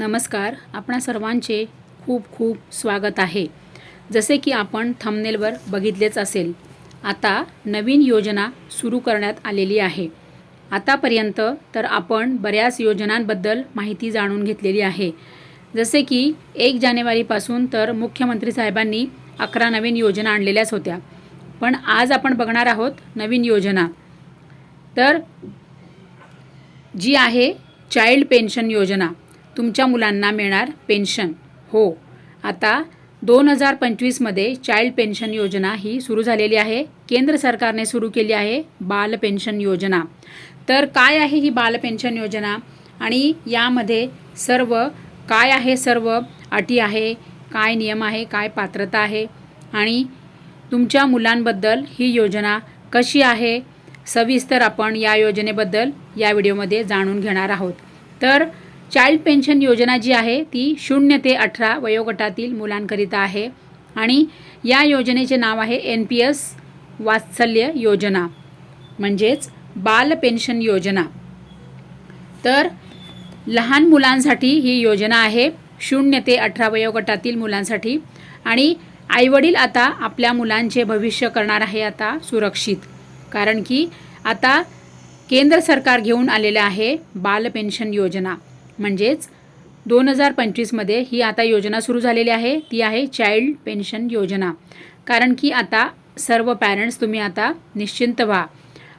नमस्कार आपणा सर्वांचे खूप खूप स्वागत आहे. जसे की आपण थंबनेलवर बघितलेच असेल आता नवीन योजना सुरू करण्यात आलेली आहे. आतापर्यंत तर आपण बऱ्याच योजनांबद्दल माहिती जाणून घेतलेली आहे. जसे की एक जानेवारीपासून तर मुख्यमंत्री साहेबांनी अकरा नवीन योजना आणलेल्याच होत्या. पण आज आपण बघणार आहोत नवीन योजना. तर जी आहे चाइल्ड पेन्शन योजना. तुमच्या मुलांना मिळणार पेन्शन. हो. आता दोन हजार पंचवीसमध्ये चाइल्ड पेन्शन योजना ही सुरू झालेली आहे. केंद्र सरकारने सुरू केली आहे बाल पेन्शन योजना. तर काय आहे ही बाल पेन्शन योजना? आणि यामध्ये सर्व काय आहे? सर्व अटी आहे? काय नियम आहे? काय पात्रता आहे? आणि तुमच्या मुलांबद्दल ही योजना कशी आहे? सविस्तर आपण या योजनेबद्दल या व्हिडिओमध्ये जाणून घेणार आहोत. तर चाइल्ड पेन्शन योजना जी आहे ती शून्य ते अठरा वयोगटातील मुलांकरिता आहे आणि या योजनेचे नाव आहे एन पी एस वात्सल्य योजना म्हणजेच बाल पेन्शन योजना. तर लहान मुलांसाठी ही योजना आहे शून्य ते अठरा वयोगटातील मुलांसाठी आणि आईवडील आता आपल्या मुलांचे भविष्य करणार आहे आता सुरक्षित कारण की आता केंद्र सरकार घेऊन आलेलं आहे बाल पेन्शन योजना. म्हणजेच दोन हजार पंचवीसमध्ये ही आता योजना सुरू झालेली आहे. ती आहे चाइल्ड पेन्शन योजना. कारण की आता सर्व पॅरेंट्स तुम्ही आता निश्चिंत व्हा.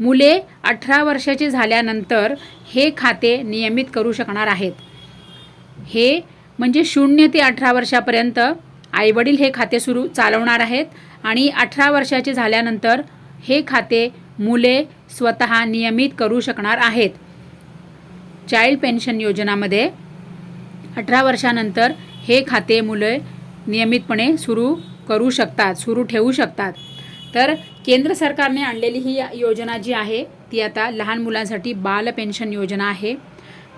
मुले अठरा वर्षाचे झाल्यानंतर हे खाते नियमित करू शकणार आहेत. हे म्हणजे शून्य ते अठरा वर्षापर्यंत आईवडील हे खाते सुरू चालवणार आहेत आणि अठरा वर्षाचे झाल्यानंतर हे खाते मुले स्वतः नियमित करू शकणार आहेत. चाइल्ड पेन्शन योजनामध्ये अठरा वर्षानंतर हे खाते मुले नियमितपणे सुरू करू शकतात सुरू ठेवू शकतात. तर केंद्र सरकारने आणलेली ही योजना जी आहे ती आता लहान मुलांसाठी बाल पेन्शन योजना आहे.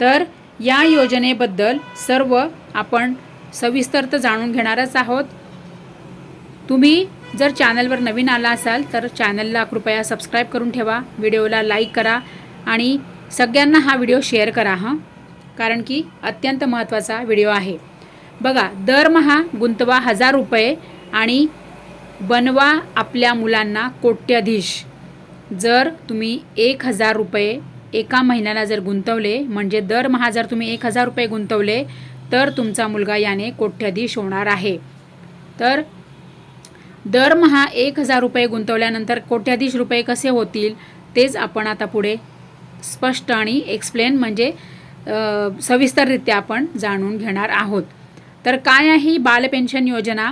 तर या योजनेबद्दल सर्व आपण सविस्तर तर जाणून घेणारच आहोत. तुम्ही जर चॅनलवर नवीन आला असाल तर चॅनलला कृपया सबस्क्राईब करून ठेवा व्हिडिओला लाईक करा आणि सगळ्यांना हा व्हिडिओ शेअर करा हां. कारण की अत्यंत महत्त्वाचा व्हिडिओ आहे. बघा दरमहा गुंतवा हजार रुपये आणि बनवा आपल्या मुलांना कोट्याधीश. जर तुम्ही एक हजार रुपये एका महिन्याला जर गुंतवले म्हणजे दरमहा जर तुम्ही एक हजार रुपये गुंतवले तर तुमचा मुलगा याने कोट्याधीश होणार आहे. तर दरमहा एक हजार रुपये गुंतवल्यानंतर कोट्याधीश रुपये कसे होतील तेच आपण आता पुढे स्पष्ट आणि एक्सप्लेन म्हणजे सविस्तररित्या आपण जाणून घेणार आहोत. तर काय आहे बाल पेन्शन योजना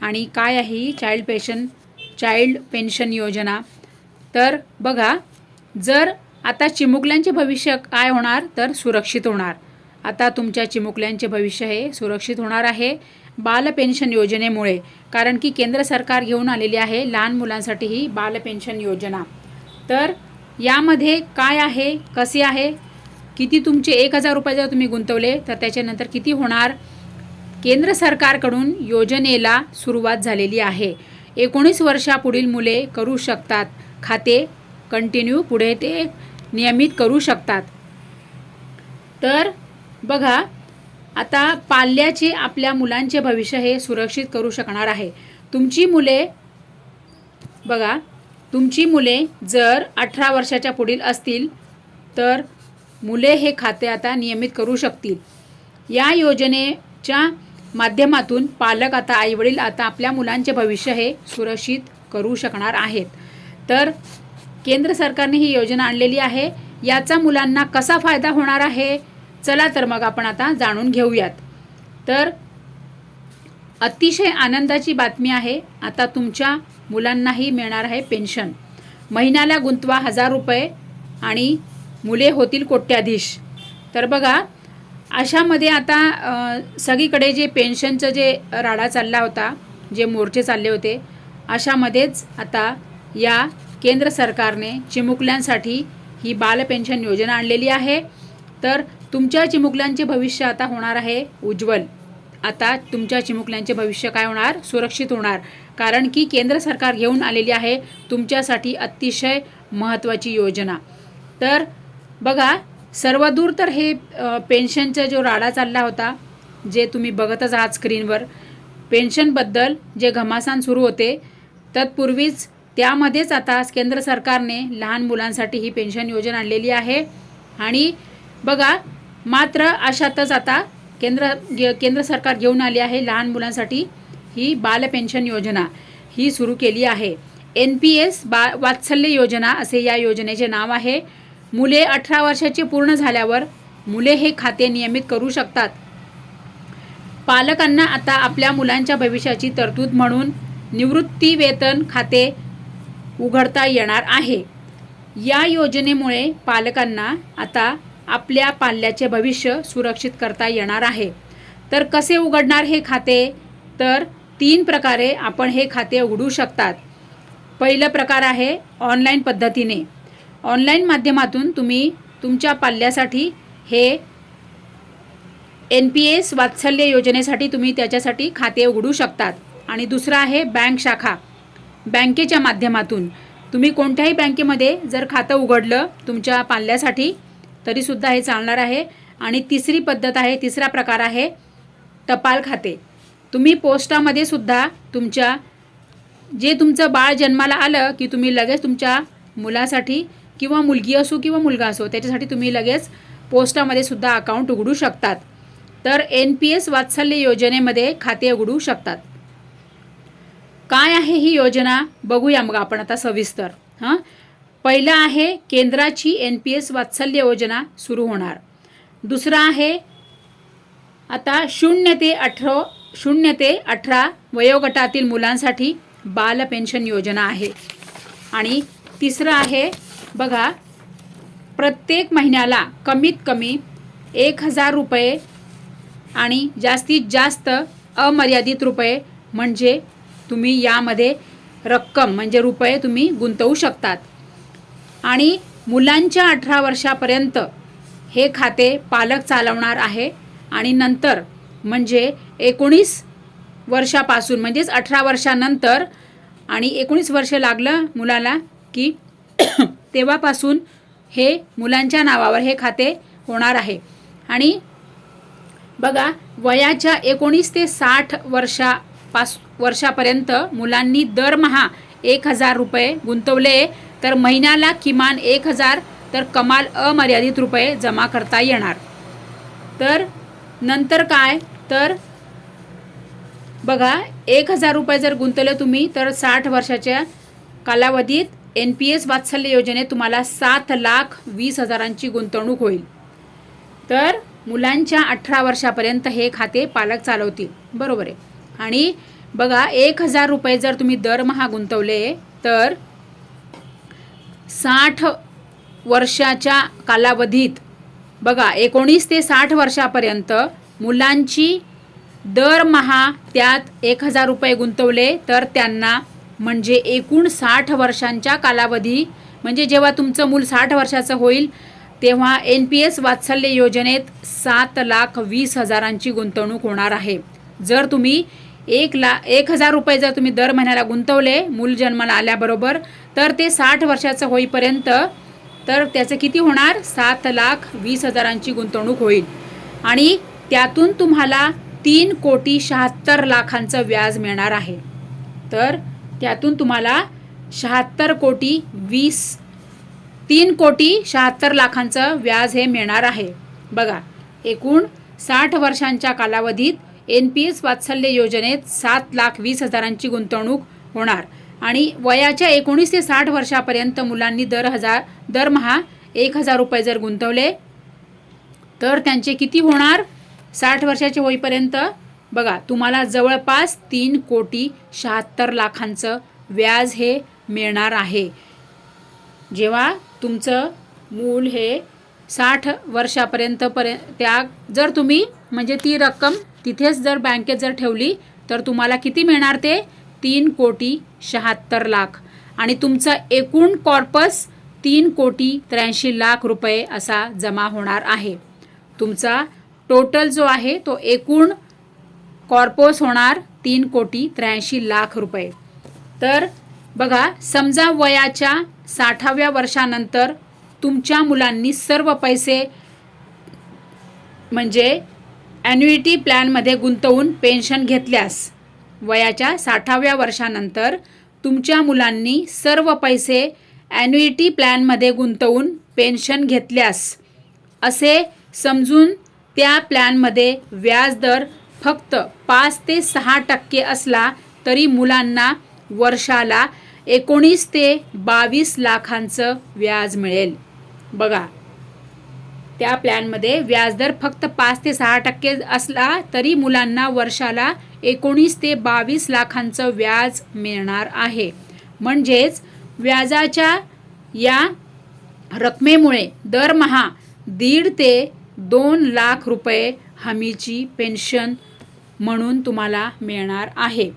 आणि काय आहे चाइल्ड पेन्शन चाइल्ड पेन्शन योजना? तर बघा जर आता चिमुकल्यांचे भविष्य काय होणार? तर सुरक्षित होणार. आता तुमच्या चिमुकल्यांचे भविष्य हे सुरक्षित होणार आहे बाल पेन्शन योजनेमुळे. कारण की केंद्र सरकार घेऊन आलेली आहे लहान मुलांसाठी ही बाल पेन्शन योजना. तर यामध्ये काय आहे कसे आहे किती तुमचे एक हजार रुपये जर तुम्ही गुंतवले तर त्याच्यानंतर किती होणार? केंद्र सरकारकडून योजनेला सुरुवात झालेली आहे. एकोणीस वर्षापुढील मुले करू शकतात. खाते कंटिन्यू पुढे ते नियमित करू शकतात. तर बघा आता पाल्याचे आपल्या मुलांचे भविष्य हे सुरक्षित करू शकणार आहे. तुमची मुले बघा तुमची मुले जर अठरा वर्षाच्या पुढील असतील तर मुले हे खाते आता नियमित करू शकतील. या योजनेच्या माध्यमातून पालक आता आईवडील आता आपल्या मुलांचे भविष्य हे सुरक्षित करू शकणार आहेत. तर केंद्र सरकारने ही योजना आणलेली आहे. याचा मुलांना कसा फायदा होणार आहे? चला तर मग आपण आता जाणून घेऊयात. तर अतिशय आनंदाची बातमी आहे. आता तुमच्या मुलांनाही मिळणार आहे पेन्शन. महिन्याला गुंतवा हजार रुपये आणि मुले होतील कोट्याधीश. तर बघा अशामध्ये आता सगळीकडे जे पेन्शनचं जे राडा चालला होता जे मोर्चे चालले होते अशामध्येच आता या केंद्र सरकारने चिमुकल्यांसाठी ही बाल पेन्शन योजना आणलेली आहे. तर तुमच्या चिमुकल्यांचे भविष्य आता होणार आहे उज्ज्वल. आता तुमच्या चिमुकल्यांचे भविष्य काय होणार? सुरक्षित होणार. कारण की केंद्र सरकार घेऊन आलेली आहे तुमच्यासाठी अतिशय महत्त्वाची योजना. तर बघा सर्वदूर तर हे पेन्शनचा जो राडा चालला होता जे तुम्ही बघतच आहात स्क्रीनवर पेन्शनबद्दल जे घमासान सुरू होते तत्पूर्वीच त्यामध्येच आता केंद्र सरकारने लहान मुलांसाठी ही पेन्शन योजना आणलेली आहे. आणि बघा मात्र अशातच आता केंद्र केंद्र सरकार घेऊन आले आहे लहान मुलांसाठी ही बाल पेन्शन योजना. ही सुरू केली आहे. एन पी एस बा वात्सल्य योजना असे या योजनेचे नाव आहे. मुले अठरा वर्षाचे पूर्ण झाल्यावर मुले हे खाते नियमित करू शकतात. पालकांना आता आपल्या मुलांच्या भविष्याची तरतूद म्हणून निवृत्ती वेतन खाते उघडता येणार आहे. या योजनेमुळे पालकांना आता आपल्या पाल्याचे भविष्य सुरक्षित करता येणार आहे. तर कसे उघडणार हे खाते? तर तीन प्रकारे आपण हे खाते उघडू शकतात. पहिलं प्रकार आहे ऑनलाईन पद्धतीने. ऑनलाईन माध्यमातून तुम्ही तुमच्या पाल्यासाठी हे एन पी एस वात्सल्य योजनेसाठी तुम्ही त्याच्यासाठी खाते उघडू शकतात. आणि दुसरं आहे बँक शाखा. बँकेच्या माध्यमातून तुम्ही कोणत्याही बँकेमध्ये जर खातं उघडलं तुमच्या पाल्यासाठी तरीसुद्धा हे चालणार आहे. आणि तिसरी पद्धत आहे तिसरा प्रकार आहे टपाल खाते. तुम्ही पोस्टामध्ये सुद्धा तुमच्या जे तुमचं बाळ जन्माला आलं की तुम्ही लगेच तुमच्या मुलासाठी किंवा मुलगी असो किंवा मुलगा असो त्याच्यासाठी तुम्ही लगेच पोस्टामध्ये सुद्धा अकाउंट उघडू शकतात. तर एन पी एस वात्सल्य योजनेमध्ये खाते उघडू शकतात. काय आहे ही योजना? बघूया मग आपण आता सविस्तर. हां? पहिलं आहे केंद्राची एन पी एस वात्सल्य योजना सुरू होणार. दुसरं आहे आता शून्य ते अठरा शून्य ते अठरा वयोगटातील मुलांसाठी बाल पेन्शन योजना आहे. आणि तिसरं आहे बघा प्रत्येक महिन्याला कमीत कमी एक हजार रुपये आणि जास्तीत जास्त अमर्यादित रुपये म्हणजे तुम्ही यामध्ये रक्कम म्हणजे रुपये तुम्ही गुंतवू शकतात. आणि मुलांच्या अठरा वर्षापर्यंत हे खाते पालक चालवणार आहे. आणि नंतर म्हणजे एकोणीस वर्षापासून म्हणजेच अठरा वर्षानंतर आणि एकोणीस वर्ष लागलं मुलाला की तेव्हापासून हे मुलांच्या नावावर हे खाते होणार आहे. आणि बघा वयाच्या एकोणीस ते साठ वर्षापास वर्षापर्यंत मुलांनी दरमहा एक हजार रुपये गुंतवले तर महिन्याला किमान एक हजार तर कमाल अमर्यादित रुपये जमा करता येणार. तर नंतर काय? तर बघा एक हजार रुपये जर गुंतवले तुम्ही तर साठ वर्षाच्या कालावधीत एन पी एस वात्सल्य योजनेत तुम्हाला सात लाख वीस हजारांची गुंतवणूक होईल. तर मुलांच्या अठरा वर्षापर्यंत हे खाते पालक चालवतील. बरोबर आहे. आणि बघा एक हजार रुपये जर तुम्ही दरमहा गुंतवले तर साठ वर्षाच्या कालावधीत बघा एकोणीस ते साठ वर्षापर्यंत मुलांची दरमहा त्यात एक हजार रुपये गुंतवले तर त्यांना म्हणजे एकूण साठ वर्षांच्या कालावधी म्हणजे जेव्हा तुमचं मूल साठ वर्षाचं होईल तेव्हा एन पी एस वात्सल्य योजनेत सात लाख वीस हजारांची गुंतवणूक होणार आहे. जर तुम्ही एक ला एक हजार रुपये जर तुम्ही दर महिन्याला गुंतवले मूल जन्माला आल्याबरोबर तर ते साठ वर्षाचं होईपर्यंत तर त्याचं किती होणार? सात लाख वीस हजारांची गुंतवणूक होईल. आणि त्यातून तुम्हाला तीन कोटी शहात्तर लाखांचं व्याज मिळणार आहे. तर त्यातून तुम्हाला शहात्तर कोटी वीस तीन कोटी शहात्तर लाखांचं व्याज हे मिळणार आहे. बघा एकूण साठ वर्षांच्या कालावधीत एन पी एस वात्सल्य योजनेत सात लाख वीस हजारांची गुंतवणूक होणार. आणि वयाच्या एकोणीस ते साठ वर्षापर्यंत मुलांनी दर हजार दरमहा एक हजार रुपये जर गुंतवले तर त्यांचे किती होणार? साठ वर्षाचे होईपर्यंत बघा तुम्हाला जवळपास तीन कोटी शहात्तर लाखांचं व्याज हे मिळणार आहे. जेव्हा तुमचं मूल हे साठ वर्षापर्यंत पर्य त्या जर तुम्ही म्हणजे ती रक्कम तिथेच जर बँकेत जर ठेवली तर तुम्हाला किती मिळणार ते? तीन कोटी शहात्तर लाख. आणि तुमचं एकूण कॉर्पस तीन कोटी त्र्याऐंशी लाख रुपये असा जमा होणार आहे. तुमचा टोटल जो आहे तो एकूण कॉर्पोस होणार तीन कोटी त्र्याऐंशी लाख रुपये. तर बघा समजा वयाच्या साठाव्या वर्षानंतर तुमच्या मुलांनी सर्व पैसे म्हणजे ॲन्युइटी प्लॅनमध्ये गुंतवून पेन्शन घेतल्यास वयाच्या साठाव्या वर्षानंतर तुमच्या मुलांनी सर्व पैसे ॲन्युइटी प्लॅनमध्ये गुंतवून पेन्शन घेतल्यास असे समजून त्या प्लॅनमध्ये व्याजदर फक्त पाच ते सहा टक्के असला तरी मुलांना वर्षाला एकोणीस ते बावीस लाखांचं व्याज मिळेल. बघा त्या प्लॅनमध्ये व्याजदर फक्त पाच ते सहा टक्के असला तरी मुलांना वर्षाला एकोणीस ते बावीस लाखांचं व्याज मिळणार आहे. म्हणजेच व्याजाच्या या रकमेमुळे दरमहा दीड ते दोन लाख रुपये हमीची पेन्शन म्हणून तुम्हाला मिळणार आहे.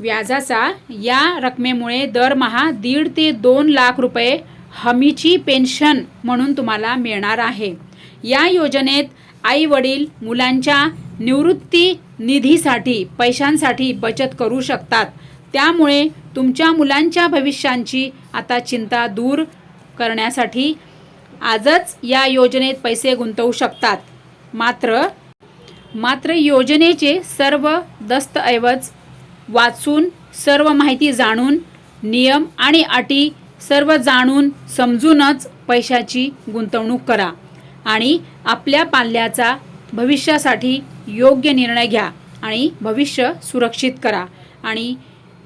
व्याजाचा या रकमेमुळे दरमहा दीड ते दोन लाख रुपये हमीची पेन्शन म्हणून तुम्हाला मिळणार आहे. या योजनेत आई वडील मुलांच्या निवृत्ती निधीसाठी पैशांसाठी बचत करू शकतात. त्यामुळे तुमच्या मुलांच्या भविष्यांची आता चिंता दूर करण्यासाठी आजच या योजनेत पैसे गुंतवू शकतात. मात्र मात्र योजनेचे सर्व दस्तऐवज वाचून सर्व माहिती जाणून नियम आणि अटी सर्व जाणून समजूनच पैशाची गुंतवणूक करा आणि आपल्या पाल्याचा भविष्यासाठी योग्य निर्णय घ्या आणि भविष्य सुरक्षित करा. आणि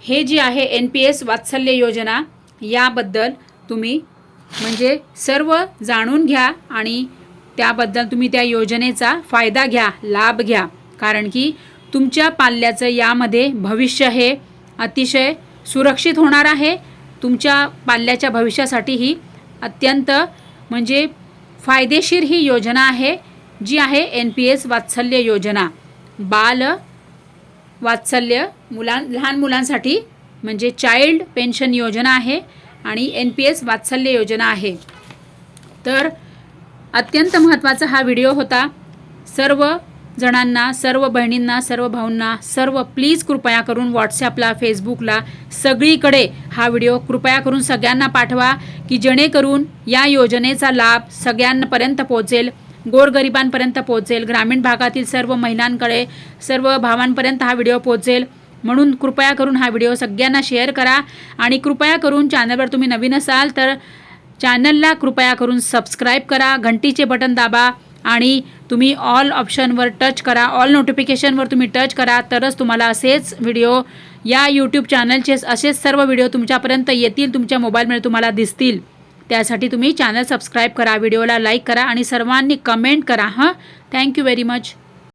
हे जे आहे एन पी एस वात्सल्य योजना याबद्दल तुम्ही म्हणजे सर्व जाणून घ्या आणि त्याबद्दल तुम्ही त्या योजनेचा फायदा घ्या लाभ घ्या. कारण की तुमच्या पाल्याचं यामध्ये भविष्य हे अतिशय सुरक्षित होणार आहे तुमच्या पाल्याच्या भविष्यासाठी ही अत्यंत म्हणजे फायदेशीर ही योजना आहे जी आहे एन पी एस वात्सल्य योजना. बाल वात्सल्य मुलां लहान मुलांसाठी म्हणजे चाइल्ड पेन्शन योजना आहे आणि एन पी एस वात्सल्य योजना आहे. तर अत्यंत महत्त्वाचा हा व्हिडिओ होता. सर्व जणांना सर्व बहिणींना सर्व भाऊंना सर्व प्लीज कृपया करून व्हॉट्सॲपला फेसबुकला सगळीकडे हा व्हिडिओ कृपया करून सगळ्यांना पाठवा की जेणेकरून या योजनेचा लाभ सगळ्यांपर्यंत पोहोचेल गोरगरिबांपर्यंत पोहोचेल ग्रामीण भागातील सर्व महिलांकडे सर्व भावांपर्यंत हा व्हिडिओ पोहोचेल. म्हणून कृपया करून हा व्हिडिओ सगळ्यांना शेअर करा आणि कृपया करून चॅनलवर तुम्ही नवीन असाल तर चॅनलला कृपया करून सबस्क्राईब करा घंटीचे बटन दाबा आणि तुम्ही ऑल ऑप्शनवर टच करा ऑल नोटिफिकेशनवर तुम्ही टच करा तरच तुम्हाला असेच व्हिडिओ या यूट्यूब चॅनलचे असेच सर्व व्हिडिओ तुमच्यापर्यंत येतील तुमच्या मोबाईलमध्ये तुम्हाला दिसतील. त्यासाठी तुम्ही चॅनल सबस्क्राईब करा व्हिडिओला लाईक करा आणि सर्वांनी कमेंट करा हां? Thank you very much